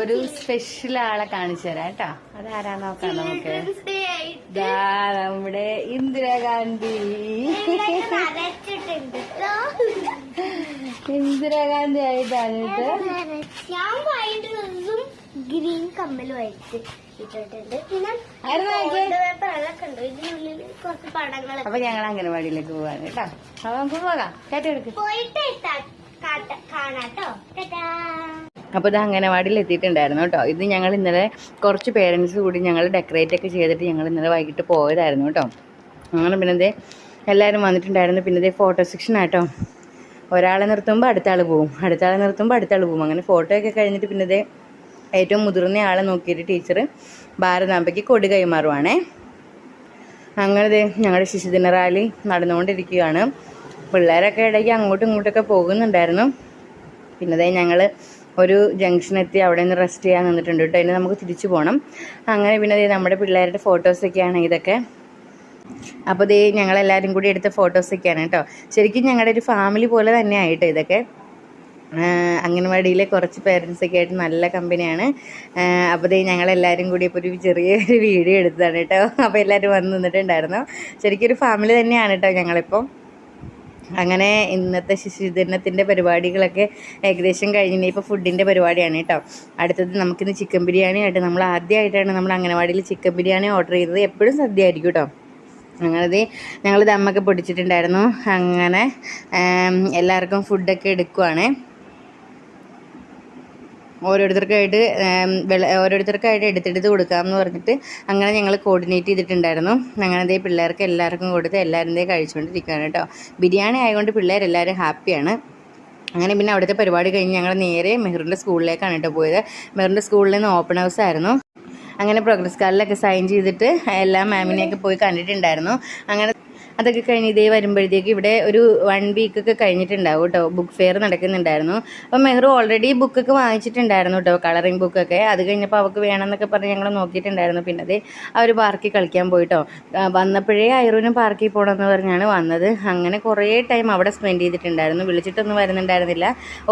ഒരു സ്പെഷ്യൽ ആളെ കാണിച്ചു തരാം കേട്ടോ. അതാരാ നോക്കാം നമുക്ക്. നമ്മുടെ ഇന്ദിരാഗാന്ധി. ഇന്ദിരാഗാന്ധി ആയിട്ടാണ് ഗ്രീൻ കമ്മലുമായിട്ട് ഇട്ടിട്ടുണ്ട്. പിന്നെ ഉണ്ട്. ഇതിനുള്ളിൽ കുറച്ച് പടങ്ങൾ അപ്പൊ ഞങ്ങൾ അംഗനവാടിയിലേക്ക് പോവാണ് കേട്ടോ. അപ്പൊ നമുക്ക് പോകാം. കേട്ടെടുക്കും പോയിട്ട് ടാറ്റാ. അപ്പോൾ ഇത് അംഗനവാടിയിൽ എത്തിയിട്ടുണ്ടായിരുന്നു കേട്ടോ. ഇത് ഞങ്ങൾ ഇന്നലെ കുറച്ച് പേരൻസ് കൂടി ഞങ്ങൾ ഡെക്കറേറ്റ് ഒക്കെ ചെയ്തിട്ട് ഞങ്ങൾ ഇന്നലെ വൈകിട്ട് പോയതായിരുന്നു കേട്ടോ. അങ്ങനെ പിന്നെ ദേ എല്ലാവരും വന്നിട്ടുണ്ടായിരുന്നു. പിന്നെ ഇതേ ഫോട്ടോ സെക്ഷൻ ആട്ടോ ഒരാളെ നിർത്തുമ്പോൾ അടുത്ത ആൾ പോവും. അടുത്ത ആളെ നിർത്തുമ്പോൾ അടുത്ത ആൾ പോവും. അങ്ങനെ ഫോട്ടോ ഒക്കെ കഴിഞ്ഞിട്ട് പിന്നെ ഇതേ ഏറ്റവും മുതിർന്ന ആളെ നോക്കിയിട്ട് ടീച്ചർ ഭാരതാമ്പയ്ക്ക് കൊടി കൈമാറുവാണേ. അങ്ങനെ ഞങ്ങളുടെ ശിശുദിന റാലി നടന്നുകൊണ്ടിരിക്കുകയാണ്. പിള്ളേരൊക്കെ ഇടയ്ക്ക് അങ്ങോട്ടും ഇങ്ങോട്ടൊക്കെ പോകുന്നുണ്ടായിരുന്നു. പിന്നെ ദേ ഞങ്ങൾ ഒരു ജംഗ്ഷൻ എത്തി അവിടെ നിന്ന് റെസ്റ്റ് ചെയ്യാൻ നിന്നിട്ടുണ്ട് കേട്ടോ. ഇനി നമുക്ക് തിരിച്ചു പോകണം അങ്ങനെ പിന്നെ നമ്മുടെ പിള്ളേരുടെ ഫോട്ടോസൊക്കെയാണ് ഇതൊക്കെ. അപ്പോൾ ദേ ഞങ്ങളെല്ലാവരും കൂടി എടുത്ത ഫോട്ടോസൊക്കെയാണ് കേട്ടോ. ശരിക്കും ഞങ്ങളുടെ ഒരു ഫാമിലി പോലെ തന്നെ ആയിട്ട് ഇതൊക്കെ. അംഗൻവാടിയിലെ കുറച്ച് പേരൻസൊക്കെ ആയിട്ട് നല്ല കമ്പനിയാണ്. അപ്പോൾ ദേ ഞങ്ങളെല്ലാവരും കൂടി ഇപ്പോൾ ഒരു ചെറിയൊരു വീഡിയോ എടുത്തതാണ് കേട്ടോ. അപ്പോൾ എല്ലാവരും വന്ന് നിന്നിട്ടുണ്ടായിരുന്നു. ശരിക്കും ഒരു ഫാമിലി തന്നെയാണ് കേട്ടോ ഞങ്ങളിപ്പോൾ അങ്ങനെ ഇന്നത്തെ ശിശുദിനത്തിന്റെ പരിപാടികളൊക്കെ ഏകദേശം കഴിഞ്ഞ ഇപ്പോൾ ഫുഡിന്റെ പരിപാടിയാണ് കേട്ടോ. അടുത്തത് നമുക്കിന്ന് ചിക്കൻ ബിരിയാണി ആയിട്ട് നമ്മൾ ആദ്യമായിട്ടാണ് നമ്മൾ അംഗനവാടിയിൽ ചിക്കൻ ബിരിയാണി ഓർഡർ ചെയ്തത്. എപ്പോഴും സദ്യ ആയിരിക്കും കേട്ടോ. അങ്ങനെ ഞങ്ങൾ ദമ്മൊക്കെ പൊടിച്ചിട്ടുണ്ടായിരുന്നു. അങ്ങനെ എല്ലാവർക്കും ഫുഡൊക്കെ എടുക്കുവാണേ. ഓരോരുത്തർക്കായിട്ട് ഓരോരുത്തർക്കായിട്ട് എടുത്തെടുത്ത് കൊടുക്കാമെന്ന് പറഞ്ഞിട്ട് അങ്ങനെ ഞങ്ങൾ കോർഡിനേറ്റ് ചെയ്തിട്ടുണ്ടായിരുന്നു. അങ്ങനെ ദേ പിള്ളേർക്ക് എല്ലാവർക്കും കൊടുത്ത് എല്ലാവരും കഴിച്ചുകൊണ്ടിരിക്കുകയാണ് കേട്ടോ. ബിരിയാണി ആയതുകൊണ്ട് പിള്ളേരെല്ലാവരും ഹാപ്പിയാണ് അങ്ങനെ പിന്നെ അവിടുത്തെ പരിപാടി കഴിഞ്ഞ് ഞങ്ങൾ നേരെ മെഹറിന്റെ സ്കൂളിലേക്കാണ് കേട്ടോ പോയത്. മെഹറിന്റെ സ്കൂളിൽ നിന്ന് ഓപ്പൺ ഹൗസ് ആയിരുന്നു. അങ്ങനെ പ്രോഗ്രസ് കാർഡിലൊക്കെ സൈൻ ചെയ്തിട്ട് എല്ലാ മാമിനെയൊക്കെ പോയി കണ്ടിട്ടുണ്ടായിരുന്നു. അങ്ങനെ അതൊക്കെ കഴിഞ്ഞ് ഇതേ വരുമ്പോഴത്തേക്ക് ഇവിടെ ഒരു വൺ വീക്കൊക്കെ കഴിഞ്ഞിട്ടുണ്ടാവും കേട്ടോ. ബുക്ക് ഫെയർ നടക്കുന്നുണ്ടായിരുന്നു. അപ്പോൾ മെഹ്റു ഓൾറെഡി ബുക്കൊക്കെ വാങ്ങിച്ചിട്ടുണ്ടായിരുന്നു കേട്ടോ കളറിംഗ് ബുക്കൊക്കെ അത് കഴിഞ്ഞപ്പോൾ അവൾക്ക് വേണമെന്നൊക്കെ പറഞ്ഞ് ഞങ്ങൾ നോക്കിയിട്ടുണ്ടായിരുന്നു. പിന്നെ അത് അവർ പാർക്കിൽ കളിക്കാൻ പോയിട്ടോ വന്നപ്പോഴേ ഐറൂനും പാർക്കിൽ പോകണമെന്ന് പറഞ്ഞാണ് വന്നത്. അങ്ങനെ കുറേ ടൈം അവിടെ സ്പെൻഡ് ചെയ്തിട്ടുണ്ടായിരുന്നു. വിളിച്ചിട്ടൊന്നും വരുന്നുണ്ടായിരുന്നില്ല.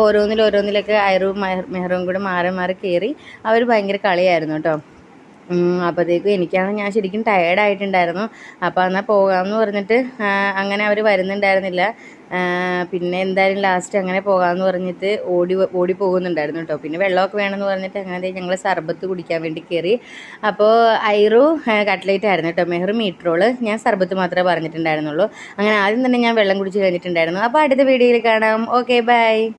ഓരോന്നിൽ ഓരോന്നിലൊക്കെ ഐറും മെഹറും കൂടെ മാറി മാറി കയറി അവർ ഭയങ്കര കളിയായിരുന്നു കേട്ടോ. അപ്പോഴത്തേക്കും എനിക്കാണ് ഞാൻ ശരിക്കും ടയേർഡ് ആയിട്ടുണ്ടായിരുന്നു. അപ്പോൾ എന്നാൽ പോകാമെന്ന് പറഞ്ഞിട്ട് അങ്ങനെ അവർ വരുന്നുണ്ടായിരുന്നില്ല. പിന്നെ എന്തായാലും ലാസ്റ്റ് അങ്ങനെ പോകാമെന്ന് പറഞ്ഞിട്ട് ഓടി ഓടി പോകുന്നുണ്ടായിരുന്നു കേട്ടോ പിന്നെ വെള്ളമൊക്കെ വേണമെന്ന് പറഞ്ഞിട്ട് അങ്ങനെ ഞങ്ങൾ സർബത്ത് കുടിക്കാൻ വേണ്ടി കയറി അപ്പോൾ ഐറു കട്ട്ലേറ്റ് ആയിരുന്നു കേട്ടോ മെഹർ മീറ്ററോൾ ഞാൻ സർബത്ത് മാത്രമേ പറഞ്ഞിട്ടുണ്ടായിരുന്നുള്ളൂ. അങ്ങനെ ആദ്യം തന്നെ ഞാൻ വെള്ളം കുടിച്ച് കഴിഞ്ഞിട്ടുണ്ടായിരുന്നു. അപ്പോൾ അടുത്ത വീഡിയോയിൽ കാണാം. Okay bye